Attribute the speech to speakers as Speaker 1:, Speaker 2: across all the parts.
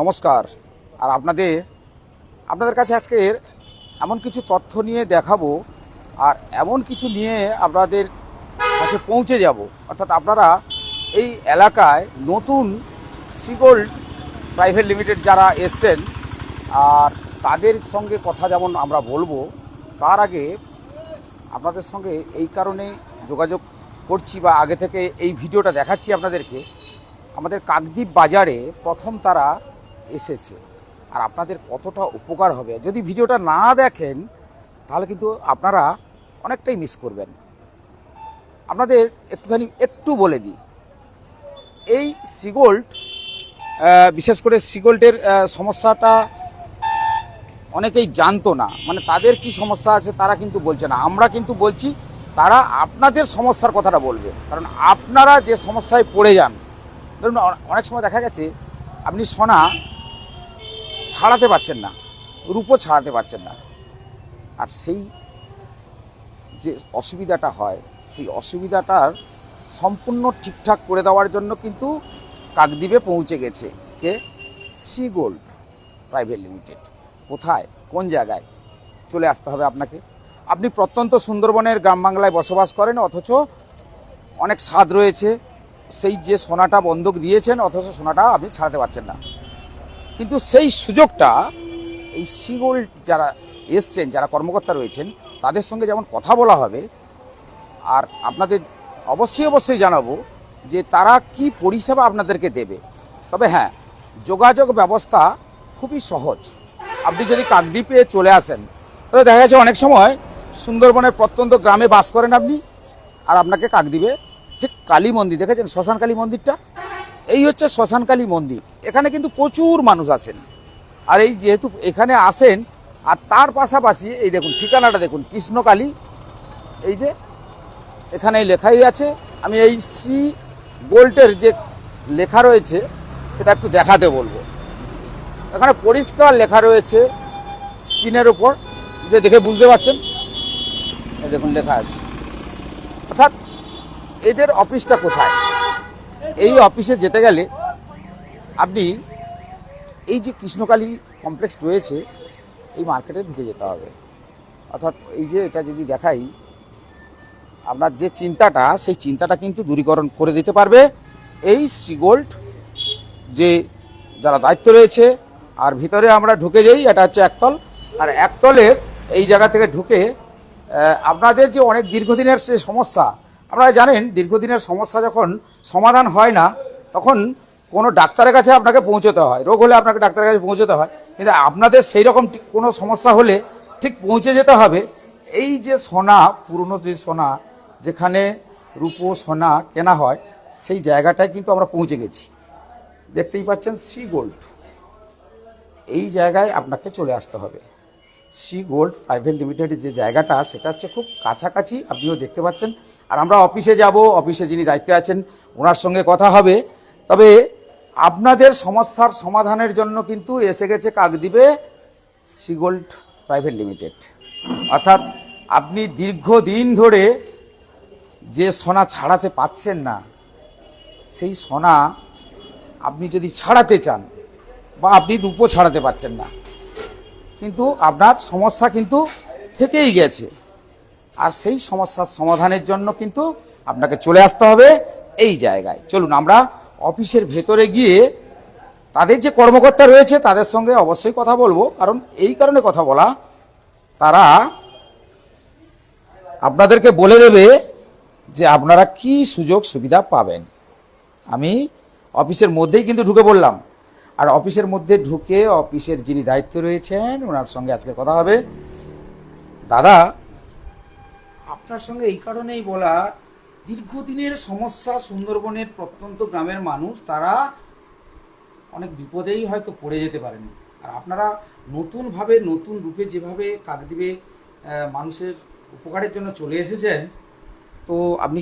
Speaker 1: নমস্কার। আর আপনাদের আপনাদের কাছে আজকের এমন কিছু তথ্য নিয়ে দেখাবো, আর এমন কিছু নিয়ে আপনাদের কাছে পৌঁছে যাব। অর্থাৎ আপনারা এই এলাকায় নতুন সিগোল্ড প্রাইভেট লিমিটেড যারা এসছেন, আর তাদের সঙ্গে কথা যেমন আমরা বলব, তার আগে আপনাদের সঙ্গে এই কারণে যোগাযোগ করছি বা আগে থেকে এই ভিডিওটা দেখাচ্ছি আপনাদেরকে। আমাদের কাকদ্বীপ বাজারে প্রথম তারা এসেছে। আর আপনাদের কতটা উপকার হবে, যদি ভিডিওটা না দেখেন, তাহলে কিন্তু আপনারা অনেকটাই মিস করবেন। আপনাদের একটুখানি একটু বলে দিই। এই সিগোল্ড বিশেষ করে সিগোল্ডের সমস্যাটা অনেকেই জানতো না। মানে তাদের কি সমস্যা আছে তারা কিন্তু বলছে না। আমরা কিন্তু বলছি, তারা আপনাদের সমস্যার কথাটা বলবে। কারণ আপনারা যে সমস্যায় পড়ে যান, ধরুন অনেক সময় দেখা গেছে, আপনি সোনা ছাড়াতে পারছেন না, রূপও ছাড়াতে পারছেন না। আর সেই যে অসুবিধাটা হয়, সেই অসুবিধাটার সম্পূর্ণ ঠিকঠাক করে দেওয়ার জন্য কিন্তু কাকদ্বীপে পৌঁছে গেছে কে? Sea Gold private limited. কোথায়? কোন জায়গায়? চলে আসতে হবে আপনাকে। আপনি প্রত্যন্ত সুন্দরবনের গ্রাম বাংলায় বসবাস করেন, অথচ অনেক স্বাদ রয়েছে। সেই যে সোনাটা বন্ধক দিয়েছেন, অথচ সোনাটা আপনি ছাড়াতে পারছেন না। কিন্তু সেই সুযোগটা এই সিগোল্ড যারা এসছেন, যারা কর্মকর্তা রয়েছেন, তাদের সঙ্গে যেমন কথা বলা হবে, আর আপনাদের অবশ্যই অবশ্যই জানাব যে তারা কি পরিষেবা আপনাদেরকে দেবে। তবে হ্যাঁ যোগাযোগ ব্যবস্থা খুবই সহজ। আপনি যদি কাকদ্বীপে চলে আসেন, তাহলে দেখা যাচ্ছে অনেক সময় সুন্দরবনের প্রত্যন্ত গ্রামে বাস করেন আপনি, আর আপনাকে কাকদ্বীপে ঠিক কালী মন্দির দেখেছেন? শ্মশান কালী মন্দিরটা? এই হচ্ছে শ্মশান কালী মন্দির। এখানে কিন্তু প্রচুর মানুষ আসেন। আর এই যেহেতু এখানে আসেন, আর তার পাশাপাশি এই দেখুন, ঠিকানাটা দেখুন, কৃষ্ণকালী। এই যে এখানে লেখাই আছে। আমি এই শ্রী গোল্ডের যে লেখা রয়েছে, সেটা একটু দেখাতে বলব। এখানে পরিষ্কার লেখা রয়েছে স্ক্রিনের উপর, যে দেখে বুঝতে পারছেন? দেখুন, লেখা আছে। অর্থাৎ এদের অফিসটা কোথায়? এই অফিসে যেতে গেলে আপনি এই যে কৃষ্ণকালী কমপ্লেক্স রয়েছে, এই মার্কেটে ঢুকে যেতে হবে। অর্থাৎ এই যে এটা যদি দেখাই, আপনার যে চিন্তাটা, সেই চিন্তাটা কিন্তু দূরীকরণ করে দিতে পারবে। এই সিগোল্ড যে যারা দায়িত্ব রয়েছে, আর ভিতরে আমরা ঢুকে যাই, এটা হচ্ছে একতল। আর একতলের এই জায়গা থেকে ঢুকে আপনাদের যে অনেক দীর্ঘদিনের সে সমস্যা আপনারা জানেন, দীর্ঘদিনের সমস্যা যখন সমাধান হয় না, তখন কোনো ডাক্তারের কাছে আপনাকে পৌঁছতে হয়। রোগ হলে আপনাকে ডাক্তারের কাছে পৌঁছতে হয়। কিন্তু আপনাদের সেই রকম কোনো সমস্যা হলে ঠিক পৌঁছে যেতে হবে। এই যে সোনা, পুরনো যে সোনা, যেখানে রূপো সোনা কেনা হয়, সেই জায়গাটায় কিন্তু আমরা পৌঁছে গেছি। দেখতেই পাচ্ছেন সি গোল্ড। এই জায়গায় আপনাকে চলে আসতে হবে। সি গোল্ড প্রাইভেট লিমিটেডের যে জায়গাটা, সেটা হচ্ছে খুব কাছাকাছি। আপনিও দেখতে পাচ্ছেন আর আমরা অফিসে যাব, অফিসে যিনি দায়িত্বে আছেন, ওনার সঙ্গে কথা হবে। তবে আপনাদের সমস্যার সমাধানের জন্য কিন্তু এসে গেছে কাকদ্বীপে সি গোল্ড প্রাইভেট লিমিটেড। অর্থাৎ আপনি দীর্ঘদিন ধরে যে সোনা ছাড়াতে পাচ্ছেন না, সেই সোনা আপনি যদি ছাড়াতে চান বা আপনি রূপো ছাড়াতে পারছেন না, কিন্তু আপনার সমস্যা কিন্তু থেকেই গেছে। আর সেই সমস্যার সমাধানের জন্য কিন্তু আপনাকে চলে আসতে হবে এই জায়গায়। চলুন, আমরা অফিসের ভেতরে গিয়ে তাদের যে কর্মকর্তা রয়েছে তাদের সঙ্গে অবশ্যই কথা বলব। কারণ এই কারণে কথা বলা, তারা আপনাদেরকে বলে দেবে যে আপনারা কি সুযোগ সুবিধা পাবেন। আমি অফিসের মধ্যেই কিন্তু ঢুকে পড়লাম। আর অফিসের মধ্যে ঢুকে অফিসের যিনি দায়িত্ব রয়েছেন, ওনার সঙ্গে আজকে কথা হবে। দাদা আপনার সঙ্গে এই কারণেই বলা দীর্ঘদিনের সমস্যা সুন্দরবনের প্রত্যন্ত গ্রামের মানুষ তারা অনেক বিপদেই হয়তো পড়ে যেতে পারেন। আর আপনারা নতুনভাবে নতুন রূপে যেভাবে কাকদ্বীপে মানুষের উপকারের জন্য চলে এসেছেন তো আপনি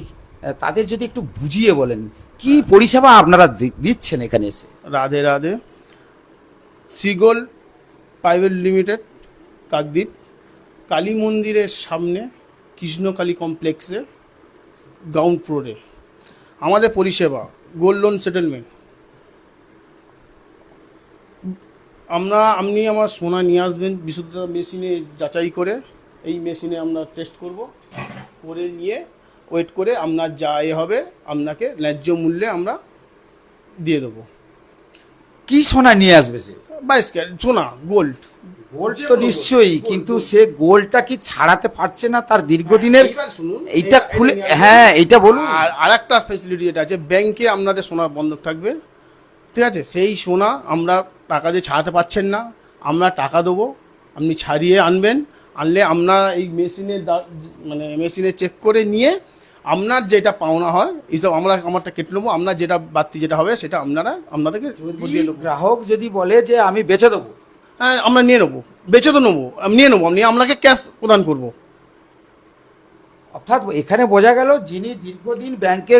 Speaker 1: তাদের যদি একটু বুঝিয়ে বলেন কি পরিষেবা আপনারা দিচ্ছেন এখানে এসে?
Speaker 2: Radhe Radhe. Sea Gold private limited Kakdwip. Kali মন্দিরের সামনে কৃষ্ণকালী কমপ্লেক্সে গ্রাউন্ড ফ্লোরে আমাদের পরিষেবা গোল্ড লোন সেটেলমেন্ট আমরা, আপনি আমার সোনা নিয়ে আসবেন, বিশুদ্ধ মেশিনে যাচাই করে, এই মেশিনে আমরা টেস্ট করব। করে নিয়ে ওয়েট করে আপনার যা এ হবে, আপনাকে ন্যায্য মূল্যে আমরা দিয়ে দেবো।
Speaker 1: কি সোনা নিয়ে আসবে সে?
Speaker 2: বাইশ ক্যারেট সোনা গোল্ড
Speaker 1: গোল্ড তো নিশ্চয়ই কিন্তু সে গোল্ডটা কি ছাড়াতে পারছে না তার দীর্ঘদিনের? এইটা খুলে হ্যাঁ এইটা বলুন।
Speaker 2: আর আরেকটা ফেসিলিটি যেটা আছে ব্যাংকে আপনাদের সোনা বন্ধক থাকবে। ঠিক আছে? সেই সোনা আমরা টাকা দিয়ে ছাড়াতে পারছেন না। আমরা টাকা দেবো আপনি ছাড়িয়ে আনবেন। আনলে আপনার এই মেশিনে মানে মেশিনে চেক করে নিয়ে আপনার যেটা পাওনা হয় এইসব আমরা আমারটা কেটে নেব আপনার যেটা বাড়তি যেটা হবে সেটা আপনারা আপনাদেরকে
Speaker 1: গ্রাহক যদি বলে যে আমি বেচে দেবো।
Speaker 2: হ্যাঁ আমরা নিয়ে নেব বেচে তো নেব নিয়ে নেব নিয়ে আপনাকে ক্যাশ প্রদান করব।
Speaker 1: অর্থাৎ এখানে বোঝা গেল যিনি দীর্ঘদিন ব্যাংকে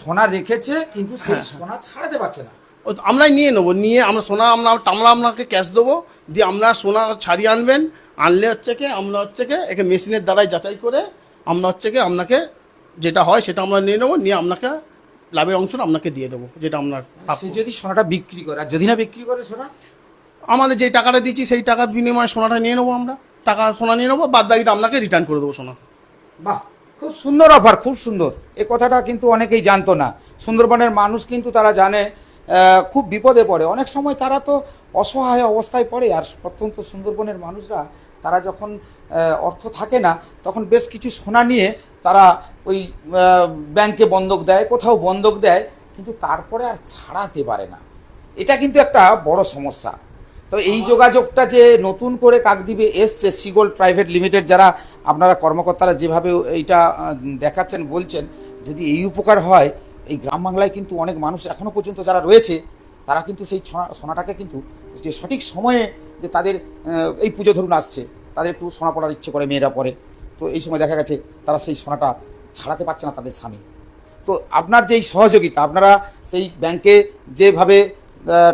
Speaker 1: সোনা রেখেছে কিন্তু সেই সোনা ছাড়াতে পারছে না।
Speaker 2: আমরাই নিয়ে নেব নিয়ে আমরা সোনা আমরা আমরা আপনাকে ক্যাশ দেবো দিয়ে আমরা সোনা ছাড়িয়ে আনবেন আনলে হচ্ছে কি আমরা হচ্ছে কি একে মেশিনের দ্বারাই যাচাই করে আমরা হচ্ছে কি আপনাকে যেটা হয় সেটা আমরা নিয়ে নেব নিয়ে আপনাকে লাভের অংশটা আপনাকে দিয়ে দেবো যেটা আপনার
Speaker 1: সে যদি সোনাটা বিক্রি করে আর যদি না বিক্রি করে সোনা?
Speaker 2: আমাদের যেই টাকাটা দিচ্ছি সেই টাকার বিনিময়ে সোনাটা নিয়ে নেব আমরা। টাকা সোনা নিয়ে নেব বাদ বাকিটা আপনাকে রিটার্ন করে দেবো সোনা।
Speaker 1: বাহ খুব সুন্দর অফার খুব সুন্দর। এ কথাটা কিন্তু অনেকেই জানতো না। সুন্দরবনের মানুষ কিন্তু তারা জানে খুব বিপদে পড়ে। অনেক সময় তারা তো অসহায় অবস্থায় পড়ে আর অত্যন্ত সুন্দরবনের মানুষরা তারা যখন অর্থ থাকে না তখন বেশ কিছু সোনা নিয়ে তারা ওই ব্যাংকে বন্ধক দেয় কোথাও বন্ধক দেয় কিন্তু তারপরে আর ছাড়াতে পারে না। এটা কিন্তু একটা বড় সমস্যা। তো এই যোগাযোগটা যে নতুন করে কাকদ্বীপে এসছে সিগোল প্রাইভেট লিমিটেড যারা আপনারা কর্মকর্তারা যেভাবে এইটা দেখাচ্ছেন বলছেন যদি এই উপকার হয় এই গ্রাম বাংলায় কিন্তু অনেক মানুষ এখনও পর্যন্ত যারা রয়েছে তারা কিন্তু সেই সোনা সোনাটাকে কিন্তু যে সঠিক সময়ে যে তাদের এই পুজো ধরুন আসছে তাদের একটু সোনা পড়ার ইচ্ছে করে মেয়েরা পরে। তো এই সময় দেখা গেছে তারা সেই সোনাটা ছাড়াতে পারছে না তাদের স্বামী। তো আপনার যেই সহযোগিতা আপনারা সেই ব্যাংকে যেভাবে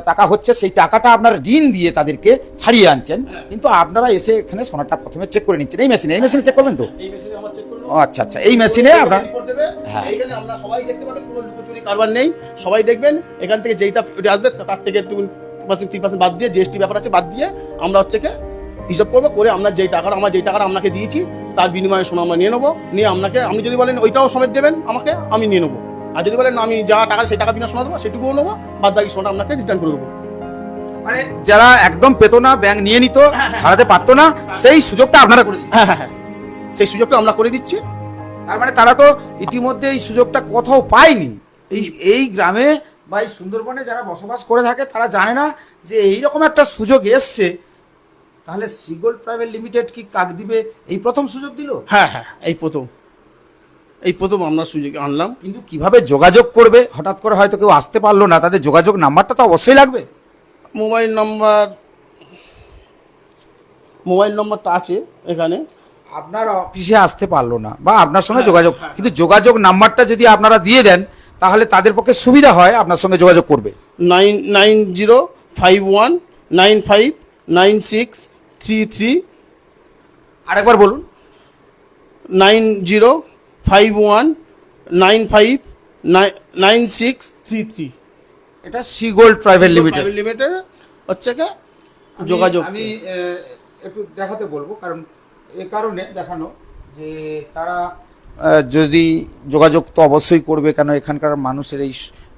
Speaker 1: টাকা হচ্ছে সেই টাকাটা আপনারা ঋণ দিয়ে তাদেরকে ছাড়িয়ে আনছেন। কিন্তু আপনারা এসে এখানে সোনাটা প্রথমে চেক করে নিচ্ছেন। এই মেশিনে এই মেশিনে চেক করবেন তো? আচ্ছা আচ্ছা। এই মেশিনে আপনার হ্যাঁ।
Speaker 2: আমরা সবাই দেখতে পাবেন কোনো লুকোচুরি কারবার নেই। সবাই দেখবেন এখান থেকে যেইটা আসবে তার থেকে একটু পার্সেন্ট থ্রি পার্সেন্ট বাদ দিয়ে জিএসটি ব্যাপার আছে বাদ দিয়ে আমরা হচ্ছে কি হিসাব করব করে আমরা যেই টাকাটা আমরা যেই টাকাটা আপনাকে দিয়েছি তার বিনিময়ে সোনা আমরা নিয়ে নেব। নিয়ে আপনাকে আমি যদি বলেন ওইটাও সমেত দেবেন আমাকে আমি নিয়ে নেব। আর যদি বলেন আমি যা টাকা সেই টাকা বিনা সোনা দেবো সেটুকুও নেব বাদ বাকি সোনা আপনাকে রিটার্ন করে দেবো।
Speaker 1: মানে যারা একদম পেতো না ব্যাংক নিয়ে নিত ছাড়াতে পারতো না সেই সুযোগটা আপনারা করে
Speaker 2: হ্যাঁ হ্যাঁ হ্যাঁ। সেই সুযোগটা আমরা করে দিচ্ছি।
Speaker 1: তার মানে তারা তো ইতিমধ্যে এই সুযোগটা কোথাও পায়নি। এই এই গ্রামে বা এই সুন্দরবনে যারা বসবাস করে থাকে তারা জানে না যে এই রকম একটা সুযোগ এসছে। তাহলে সিগোল্ড প্রাইভেট লিমিটেড কি কাকদ্বীপে এই প্রথম সুযোগ দিল?
Speaker 2: হ্যাঁ হ্যাঁ এই প্রথম। এই প্রথম আমরা সুযোগ আনলাম।
Speaker 1: কিন্তু কীভাবে যোগাযোগ করবে? হঠাৎ করে হয়তো কেউ আসতে পারল না তাদের যোগাযোগ নাম্বারটা তো অবশ্যই লাগবে।
Speaker 2: মোবাইল নম্বর মোবাইল নম্বরটা আছে এখানে।
Speaker 1: আপনার অফিসে আসতে পারল না বা আপনার সঙ্গে যোগাযোগ কিন্তু যোগাযোগ নাম্বারটা যদি আপনারা দিয়ে দেন তাহলে তাদের পক্ষে সুবিধা হয় আপনার সঙ্গে যোগাযোগ করবে।
Speaker 2: Nine nine zero five one nine five nine six three three
Speaker 1: আরেকবার বলুন।
Speaker 2: Nine zero five one nine five nine six three three
Speaker 1: এটা সিগোল্ড প্রাইভেট লিমিটেড
Speaker 2: লিমিটেড হচ্ছে কি যোগাযোগ।
Speaker 1: আমি একটু দেখাতে বলব কারণ এ কারণে দেখানো যে তারা যদি যোগাযোগ তো অবশ্যই করবে কেন এখানকার মানুষের এই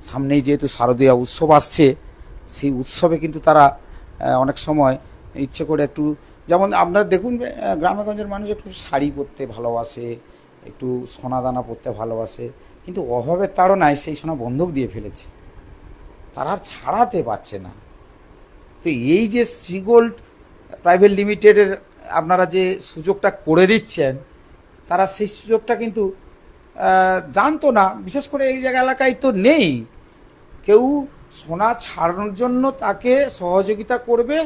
Speaker 1: সামনেই যেহেতু শারদীয়া উৎসব আসছে সেই উৎসবে কিন্তু তারা অনেক সময় ইচ্ছে করে একটু, যেমন আপনার দেখুন গ্রামেগঞ্জের মানুষ একটু শাড়ি পরতে ভালোবাসে, একটু সোনা দানা পরতে ভালোবাসে, কিন্তু অভাবের তাড়নায় সেই সোনা বন্ধক দিয়ে ফেলেছে। তারা আর ছাড়াতে পারছে না। তো এই যে সিগোল্ড প্রাইভেট লিমিটেডের আপনারা যে সুযোগটা করে দিচ্ছেন, তারা সেই সুযোগটা কিন্তু জানতো না। বিশেষ করে এই জায়গা এলাকায় তো নেই। কেউ সোনা ছাড়ানোর জন্য তাকে সহযোগিতা করবে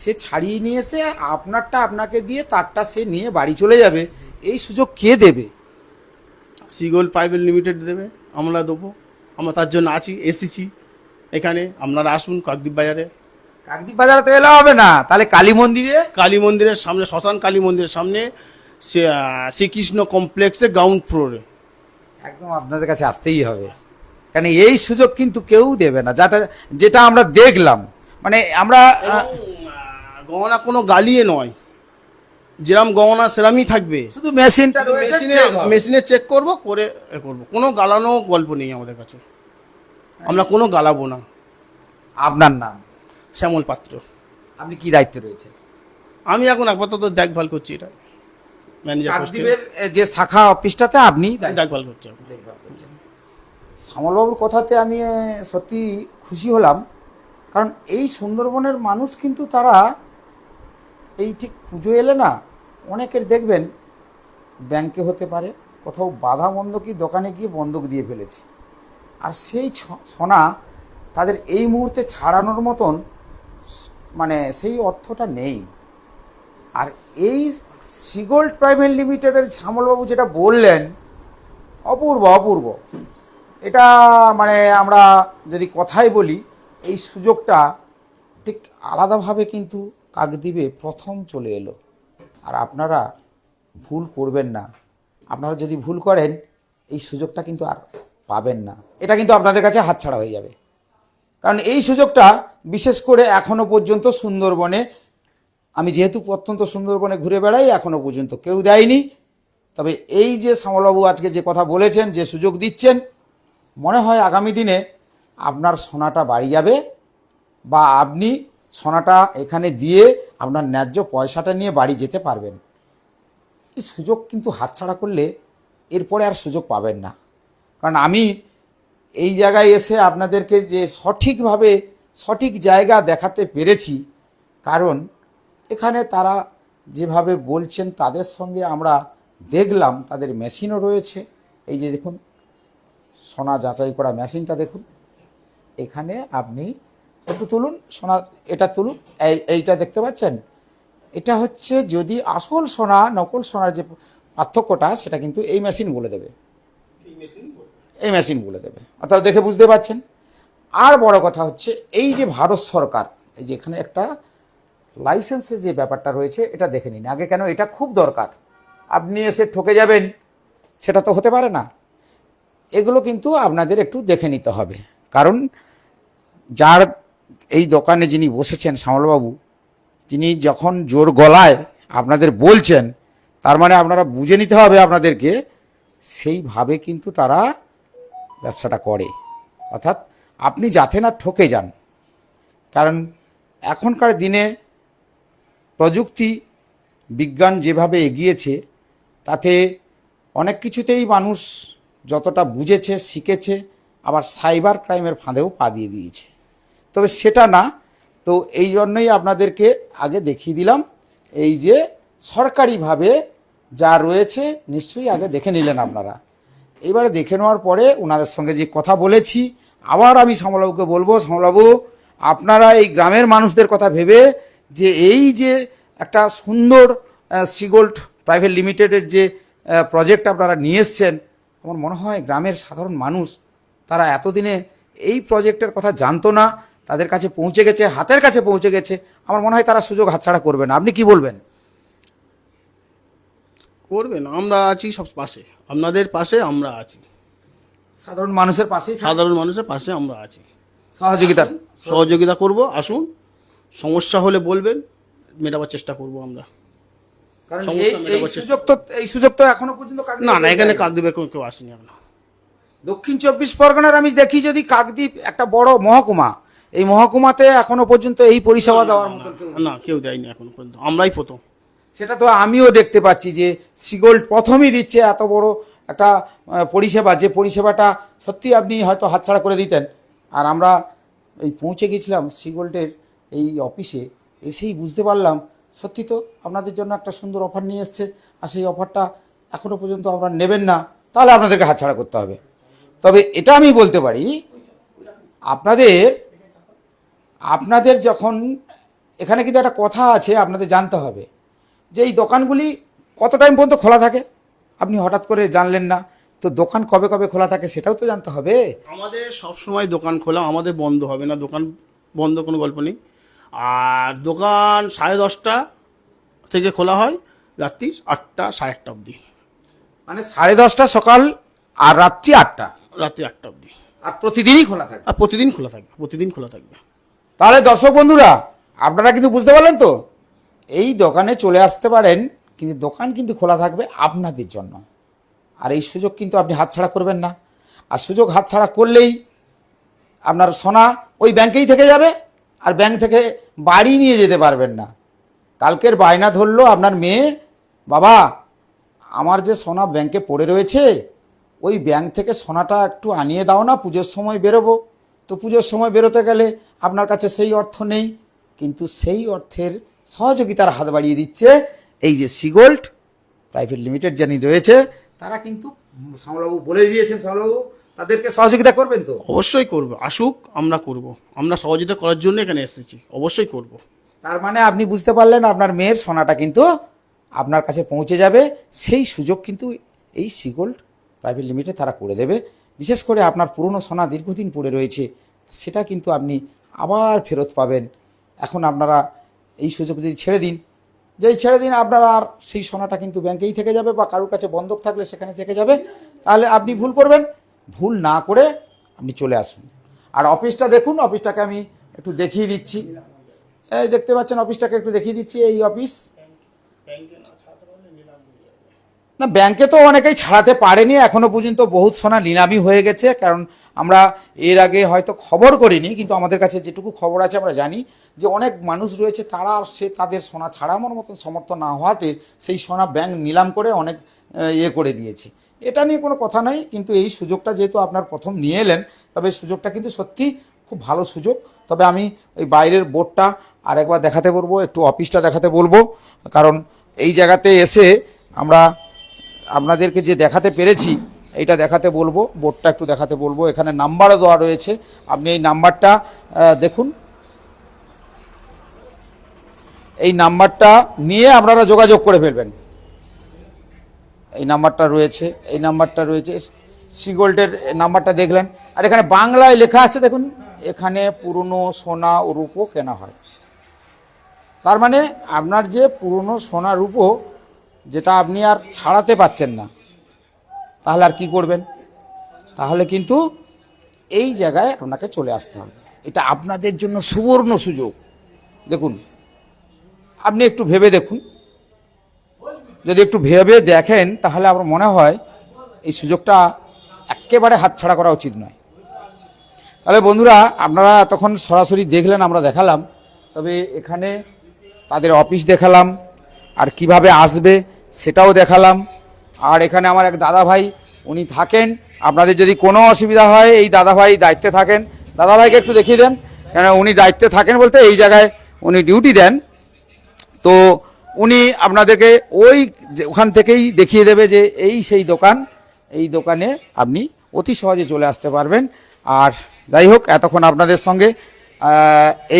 Speaker 1: সে ছাড়িয়ে নিয়ে এসে আপনারটা আপনাকে দিয়ে তারটা সে নিয়ে বাড়ি চলে যাবে। এই সুযোগ কে দেবে?
Speaker 2: সিগোল প্রাইভেট লিমিটেড দেবে আমরা দেবো। আমরা তার জন্য আছি এসেছি। এখানে আপনারা আসুন কাকদ্বীপ বাজারে।
Speaker 1: কাকদ্বীপ বাজারে তো এলে হবে না। তাহলে কালী মন্দিরে?
Speaker 2: কালী মন্দিরের সামনে শ্মশান কালী মন্দিরের সামনে সে শ্রীকৃষ্ণ কমপ্লেক্সে গ্রাউন্ড ফ্লোরে
Speaker 1: একদম আপনাদের কাছে আসতেই হবে। কারণ এই সুযোগ কিন্তু কেউ দেবে না। যেটা যেটা আমরা দেখলাম মানে আমরা
Speaker 2: গহনা কোনো গালিয়ে নয়। যেরম গহনা সেরামই থাকবে।
Speaker 1: শুধু মেশিনটা
Speaker 2: মেশিনে মেশিনে চেক করব করে এ করব। কোনো গালানো গল্প নেই আমাদের কাছে। আমরা কোনো গালাবো না।
Speaker 1: আপনার নাম?
Speaker 2: শ্যামল পাত্র।
Speaker 1: আপনি কি দায়িত্ব রয়েছে
Speaker 2: আমি এখন আপাতত দেখভাল করছি এটা। ম্যানেজার
Speaker 1: যে শাখা অফিসটাতে আপনি
Speaker 2: দেখভাল করছি।
Speaker 1: দেখভাল করছেন। শ্যামলবাবুর কথাতে আমি সত্যি খুশি হলাম। কারণ এই সুন্দরবনের মানুষ কিন্তু তারা এই ঠিক পুজো এলে না অনেকের দেখবেন ব্যাংকে হতে পারে, কোথাও বাধা বন্ধকি দোকানে গিয়ে বন্ধক দিয়ে ফেলেছে। আর সেই সোনা তাদের এই মুহূর্তে ছাড়ানোর মতন মানে সেই অর্থটা নেই। আর এই সিগোল্ড প্রাইভেট লিমিটেডের শ্যামলবাবু যেটা বললেন, অপূর্ব অপূর্ব। এটা মানে আমরা যদি কথাই বলি, এই সুযোগটা ঠিক আলাদাভাবে কিন্তু কাকদ্বীপে প্রথম চলে এলো। আর আপনারা ভুল করবেন না। আপনারা যদি ভুল করেন, এই সুযোগটা কিন্তু আর পাবেন না। এটা কিন্তু আপনাদের কাছে হাতছাড়া হয়ে যাবে। কারণ এই সুযোগটা বিশেষ করে এখনও পর্যন্ত সুন্দরবনে, আমি যেহেতু প্রত্যন্ত সুন্দরবনে ঘুরে বেড়াই, এখনও পর্যন্ত কেউ দেয়নি। তবে এই যে শ্যামলবাবু আজকে যে কথা বলেছেন, যে সুযোগ দিচ্ছেন মনে হয় আগামী দিনে আপনার সোনাটা বাড়ি যাবে বা আপনি সোনাটা এখানে দিয়ে আপনার ন্যায্য পয়সাটা নিয়ে বাড়ি যেতে পারবেন। এই সুযোগ কিন্তু হাতছাড়া করলে এরপরে আর সুযোগ পাবেন না। কারণ আমি এই জায়গায় এসে আপনাদেরকে যে সঠিকভাবে সঠিক জায়গা দেখাতে পেরেছি, কারণ এখানে তারা যেভাবে বলছেন তাদের সঙ্গে আমরা দেখলাম, তাদের মেশিনও রয়েছে। এই যে দেখুন সোনা যাচাই করা মেশিনটা দেখুন। এখানে আপনি একটু তুলুন সোনা এটা তুলুন এই এইটা দেখতে পাচ্ছেন? এটা হচ্ছে যদি আসল সোনা নকল সোনার যে পার্থক্যটা সেটা কিন্তু এই মেশিন বলে দেবে। এই মেশিন বলে দেবে। অর্থাৎ দেখে বুঝতে পারছেন? আর বড় কথা হচ্ছে এই যে ভারত সরকার এই যে এখানে একটা লাইসেন্সের যে ব্যাপারটা রয়েছে এটা দেখে নিন। আগে কেন? এটা খুব দরকার। আপনি এসে ঠকে যাবেন সেটা তো হতে পারে না। এগুলো কিন্তু আপনাদের একটু দেখে নিতে হবে। কারণ যার এই দোকানে যিনি বসেছেন শ্যামলবাবু, তিনি যখন জোর গলায় আপনাদের বলছেন, তার মানে আপনারা বুঝে নিতে হবে আপনাদেরকে, সেইভাবে কিন্তু তারা ব্যবসাটা করে। অর্থাৎ আপনি যাতে না ঠকে যান। কারণ এখনকার দিনে প্রযুক্তি, বিজ্ঞান যেভাবে এগিয়েছে, তাতে অনেক কিছুতেই মানুষ যতটা বুঝেছে, শিখেছে, আবার সাইবার ক্রাইমের ফাঁদেও পা দিয়ে দিয়েছে। তবে সেটা না, তো এই জন্যই আপনাদেরকে আগে দেখিয়ে দিলাম, এই যে সরকারিভাবে যা রয়েছে, নিশ্চয়ই আগে দেখে নিলেন আপনারা। এবারে দেখে নেওয়ার পরে ওনাদের সঙ্গে যে কথা বলেছি, আবার আমি সমলাবুকে বলব, সমলাবু, আপনারা এই গ্রামের মানুষদের কথা ভেবে যে এই যে একটা সুন্দর সিগোল্ড প্রাইভেট লিমিটেডের যে প্রজেক্ট আপনারা নিয়ে এসছেন আমার মনে হয় গ্রামের সাধারণ মানুষ তারা এতদিনে এই প্রজেক্টের কথা জানতো না তাদের কাছে পৌঁছে গেছে হাতের কাছে পৌঁছে গেছে আমার মনে হয় তারা সুযোগ হাতছাড়া করবে না। আপনি কি বলবেন?
Speaker 2: করবেন আমরা আছি সব পাশে আপনাদের পাশে আমরা আছি।
Speaker 1: সাধারণ মানুষের পাশেই থাক-
Speaker 2: সাধারণ মানুষের পাশে আমরা আছি।
Speaker 1: সহযোগিতা।
Speaker 2: সহযোগিতা করব আসুন সমস্যা হলে বলবেন মেটাবার চেষ্টা করব আমরা।
Speaker 1: কারণ এই- সুযোগ তো এই সুযোগ তো এখনও পর্যন্ত
Speaker 2: না না এখানে কাকদ্বীপে কেউ কেউ আসেনি এখন।
Speaker 1: দক্ষিণ চব্বিশ পরগনার আমি দেখি যদি কাকদ্বীপ একটা বড় মহকুমা এই মহকুমাতে এখনও পর্যন্ত এই পরিষেবা দেওয়ার মতো
Speaker 2: না কেউ দেয়নি এখন পর্যন্ত। আমরাই প্রথম।
Speaker 1: সেটা তো আমিও দেখতে পাচ্ছি যে সিগোল্ড প্রথমই দিচ্ছে এত বড় একটা পরিষেবা যে পরিষেবাটা সত্যি আপনি হয়তো হাতছাড়া করে দিতেন। আর আমরা এই পৌঁছে গেছিলাম সিগোল্ডের এই অফিসে এসেই বুঝতে পারলাম সত্যি তো আপনাদের জন্য একটা সুন্দর অফার নিয়ে এসছে, আর সেই অফারটা এখনও পর্যন্ত আপনারা নেবেন না, তাহলে আপনাদেরকে হাতছাড়া করতে হবে। তবে এটা আমি বলতে পারি, আপনাদের আপনাদের যখন, এখানে কিন্তু একটা কথা আছে, আপনাদের জানতে হবে, যে এই দোকানগুলি কত টাইম পর্যন্ত খোলা থাকে? আপনি হঠাৎ করে জানলেন না, তো দোকান কবে কবে খোলা থাকে সেটাও তো জানতে হবে।
Speaker 2: আমাদের সব সময় দোকান খোলা, আমাদের বন্ধ হবে না, দোকান বন্ধ কোনো গল্প নেই। আর দোকান সাড়ে দশটা থেকে খোলা হয় রাত্রি আটটা সাড়ে আটটা অবধি।
Speaker 1: মানে সাড়ে দশটা সকাল আর রাত্রি আটটা?
Speaker 2: রাত্রি আটটা অবধি।
Speaker 1: আর প্রতিদিনই খোলা থাকে
Speaker 2: আর প্রতিদিন খোলা থাকবে প্রতিদিন খোলা থাকবে।
Speaker 1: তাহলে দর্শক বন্ধুরা আপনারা কিন্তু বুঝতে পারলেন তো? এই দোকানে চলে আসতে পারেন কিন্তু দোকান কিন্তু খোলা থাকবে আপনাদের জন্য। আর এই সুযোগ কিন্তু আপনি হাতছাড়া করবেন না। আর সুযোগ হাতছাড়া করলেই আপনার সোনা ওই ব্যাংকেই থেকে যাবে। আর ব্যাংক থেকে বাড়ি নিয়ে যেতে পারবেন না। কালকের বায়না ধরলো আপনার মেয়ে, বাবা, আমার যে সোনা ব্যাংকে পড়ে রয়েছে, ওই ব্যাংক থেকে সোনাটা একটু আনিয়ে দাও না, পুজোর সময় বেরোবো। তো পুজোর সময় বেরোতে গেলে আপনার কাছে সেই অর্থ নেই, কিন্তু সেই অর্থের সহযোগিতার হাত বাড়িয়ে দিচ্ছে এই যে সিগোল্ড প্রাইভেট লিমিটেড জানি রয়েছে, তারা কিন্তু শ্যামলাবাবু বলে দিয়েছেন, শ্যামলাবাবু তাদেরকে সহযোগিতা করবেন তো?
Speaker 2: অবশ্যই করব। আসুক আমরা করব। আমরা সহযোগিতা করার জন্য এখানে এসেছি। অবশ্যই করব।
Speaker 1: তার মানে আপনি বুঝতে পারলেন আপনার মেয়ের সোনাটা কিন্তু আপনার কাছে পৌঁছে যাবে। সেই সুযোগ কিন্তু এই সিগোল্ড প্রাইভেট লিমিটেড তারা করে দেবে। বিশেষ করে আপনার পুরনো সোনা দীর্ঘদিন পড়ে রয়েছে সেটা কিন্তু আপনি আবার ফেরত পাবেন। এখন আপনারা এই সুযোগ যদি ছেড়ে দিন যেই ছেড়ে দিন আপনার আর সেই সোনাটা কিন্তু ব্যাংকেই থেকে যাবে বা কারোর কাছে বন্ধক থাকলে সেখানে থেকে যাবে। তাহলে আপনি ভুল করবেন। ভুল না করে আপনি চলে আসুন। আর অফিসটা দেখুন, অফিসটাকে আমি একটু দেখিয়ে দিচ্ছি। এই দেখতে পাচ্ছেন, অফিসটাকে একটু দেখিয়ে দিচ্ছি এই অফিস। না, ব্যাংকে তো অনেকেই ছাড়াতে পারেনি, এখনও পর্যন্ত বহুত সোনা নিলামি হয়ে গেছে, কারণ আমরা এর আগে হয়তো খবর করিনি, কিন্তু আমাদের কাছে যেটুকু খবর আছে আমরা জানি যে অনেক মানুষ রয়েছে, তারা আর সে তাদের সোনা ছাড়ানোর মতন সমর্থ না হওয়াতে সেই সোনা ব্যাংক নিলাম করে অনেক ইয়ে করে দিয়েছে। এটা নিয়ে কোনো কথা নাই, কিন্তু এই সুযোগটা যেহেতু আপনার প্রথম নিয়ে এলেন, তবে সুযোগটা কিন্তু সত্যি খুব ভালো সুযোগ। তবে আমি ওই বাইরের বোর্ডটা আরেকবার দেখাতে বলব, একটু অফিসটা দেখাতে বলব, কারণ এই জায়গাতে এসে আমরা আপনাদেরকে যে দেখাতে পেরেছি, এইটা দেখাতে বলব, বোর্ডটা একটু দেখাতে বলব, এখানে নাম্বারও দেওয়া রয়েছে। আপনি এই নাম্বারটা দেখুন। এই নাম্বারটা নিয়ে আপনারা যোগাযোগ করে ফেলবেন। এই নাম্বারটা রয়েছে, এই নাম্বারটা রয়েছে। সিগোল্ডের নাম্বারটা দেখলেন। আর এখানে বাংলায় লেখা আছে, দেখুন, এখানে পুরনো সোনা ও রূপো কেনা হয়। তার মানে আপনার যে পুরনো সোনা রূপো যেটা আপনি আর ছাড়াতে পাচ্ছেন না, তাহলে আর কি করবেন? তাহলে কিন্তু এই জায়গায় আপনাকে চলে আসতে হবে। এটা আপনাদের জন্য সুবর্ণ সুযোগ। দেখুন, আপনি একটু ভেবে দেখুন। যদি একটু ভেবে দেখেন, তাহলে আমার মনে হয় এই সুযোগটা একেবারে হাতছাড়া করা উচিত নয়। তাহলে বন্ধুরা, আপনারা তখন সরাসরি দেখলেন, আমরা দেখালাম। তবে এখানে তাদের অফিস দেখালাম, আর কীভাবে আসবে সেটাও দেখালাম। আর এখানে আমার এক দাদা ভাই উনি থাকেন। আপনাদের যদি কোনো অসুবিধা হয়, এই দাদা ভাই দায়িত্বে থাকেন। দাদা ভাইকে একটু দেখিয়ে দেন। কেন উনি দায়িত্বে থাকেন বলতে এই জায়গায় উনি ডিউটি দেন। তো উনি আপনাদেরকে ওই ওখান থেকেই দেখিয়ে দেবে যে এই সেই দোকান, এই দোকানে আপনি অতি সহজে চলে আসতে পারবেন। আর যাই হোক, এতক্ষণ আপনাদের সঙ্গে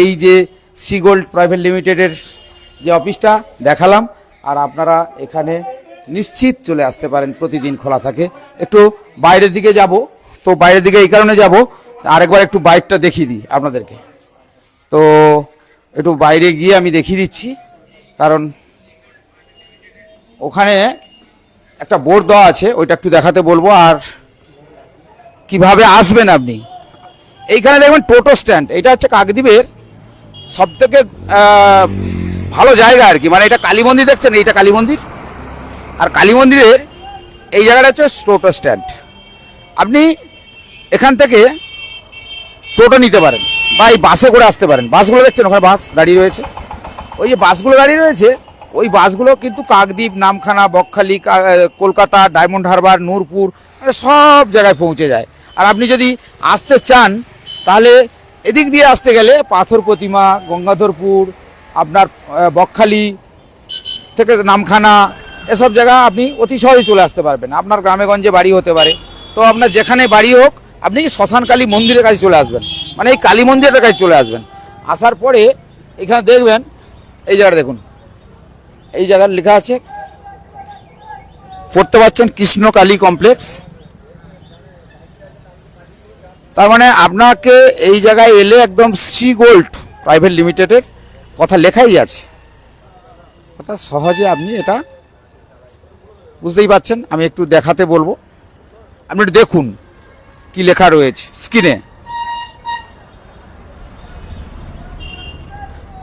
Speaker 1: এই যে সি গোল্ড প্রাইভেট লিমিটেডের যে অফিসটা দেখালাম, আর আপনারা এখানে নিশ্চিত চলে আসতে পারেন প্রতিদিন খোলা থাকে। একটু বাইরের দিকে যাব, তো বাইরের দিকে এই কারণে যাব, আরেকবার একটু বাইকটা দেখিয়ে দিই আপনাদেরকে। তো একটু বাইরে গিয়ে আমি দেখিয়ে দিচ্ছি, কারণ ওখানে একটা বোর্ড দেওয়া আছে, ওইটা একটু দেখাতে বলব, আর কীভাবে আসবেন আপনি। এইখানে দেখবেন টোটো স্ট্যান্ড, এটা হচ্ছে কাকদ্বীপের সব থেকে ভালো জায়গা আর কি। মানে এটা কালী মন্দির দেখছেন? এইটা কালী মন্দির? আর কালী মন্দিরের এই জায়গাটা হচ্ছে টোটো স্ট্যান্ড। আপনি এখান থেকে টোটো নিতে পারেন, বা এই বাসে করে আসতে পারেন। বাসগুলো দেখছেন? ওখানে বাস দাঁড়িয়ে রয়েছে। ওই যে বাসগুলো দাঁড়িয়ে রয়েছে ওই বাসগুলো কিন্তু কাকদ্বীপ, নামখানা, বকখালি কলকাতা, ডায়মন্ড হারবার, নূরপুর মানে সব জায়গায় পৌঁছে যায়। আর আপনি যদি আসতে চান, তাহলে এদিক দিয়ে আসতে গেলে পাথর প্রতিমা, গঙ্গাধরপুর, আপনার বকখালি থেকে নামখানা, এসব জায়গা আপনি অতি সহজে চলে আসতে পারবেন। আপনার গ্রামে গঞ্জে বাড়ি হতে পারে। তো আপনার যেখানে বাড়ি হোক, আপনি শ্মশান কালী মন্দিরের কাছে চলে আসবেন। মানে এই কালী মন্দিরের কাছে চলে আসবেন। আসার পরে এখানে দেখবেন, এই জায়গাটা দেখুন। এই জায়গার লেখা আছে। পড়তে পারছেন কৃষ্ণ কালী কমপ্লেক্স তার মানে আপনাকে এই জায়গায় এলে একদম সি গোল্ড প্রাইভেট লিমিটেডের কথা লেখাই আছে। অর্থাৎ সহজে আপনি এটা বুঝতেই পাচ্ছেন আমি একটু দেখাতে বলব। আপনি দেখুন কি লেখা রয়েছে স্ক্রিনে।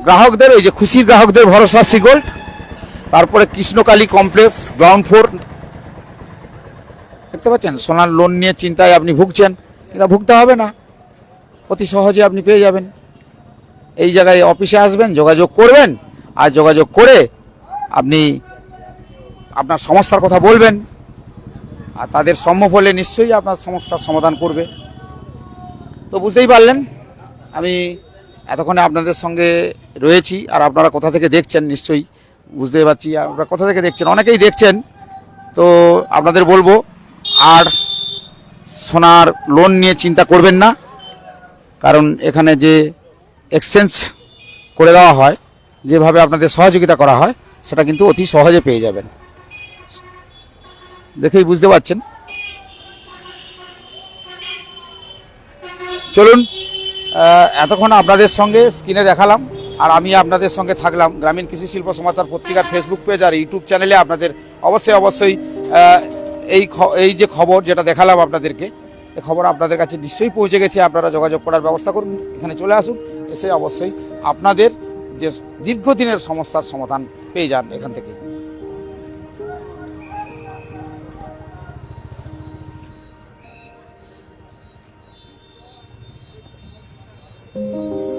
Speaker 1: গ্রাহকদের, এই যে খুশির গ্রাহকদের ভরসা সিগোল্ড তারপরে কৃষ্ণকালী কমপ্লেক্স, গ্রাউন্ড ফ্লোর। দেখতে পাচ্ছেন? সোনার লোন নিয়ে চিন্তায় আপনি ভুগছেন, কিন্তু ভুগতে হবে না। অতি সহজে আপনি পেয়ে যাবেন। এই জায়গায় অফিসে আসবেন, যোগাযোগ করবেন, আর যোগাযোগ করে আপনি আপনার সমস্যার কথা বলবেন, আর তাদের সম্ভব হলে নিশ্চয়ই আপনার সমস্যার সমাধান করবে। তো বুঝতেই পারলেন, আমি এতক্ষণে আপনাদের সঙ্গে রয়েছি, আর আপনারা কোথা থেকে দেখছেন নিশ্চয়ই বুঝতে পারছি, আপনারা কোথা থেকে দেখছেন? অনেকেই দেখছেন, তো আপনাদের বলব, আর সোনার লোন নিয়ে চিন্তা করবেন না, কারণ এখানে যে এক্সচেঞ্জ করে দেওয়া হয়, যেভাবে আপনাদের সহযোগিতা করা হয়, সেটা কিন্তু অতি সহজে পেয়ে যাবেন। দেখেই বুঝতে পারছেন? চলুন এতক্ষণ আপনাদের সঙ্গে স্ক্রিনে দেখালাম। আর আমি আপনাদের সঙ্গে থাকলাম গ্রামীণ কৃষি শিল্প সমাচার পত্রিকার ফেসবুক পেজ আর ইউটিউব চ্যানেলে আপনাদের অবশ্যই অবশ্যই এই এই যে খবর যেটা দেখালাম আপনাদেরকে এই খবর আপনাদের কাছে নিশ্চয়ই পৌঁছে গেছে। আপনারা যোগাযোগ করার ব্যবস্থা করুন, এখানে চলে আসুন, এসে অবশ্যই আপনাদের যে দীর্ঘদিনের সমস্যার সমাধান পেয়ে যান এখান থেকে। thank you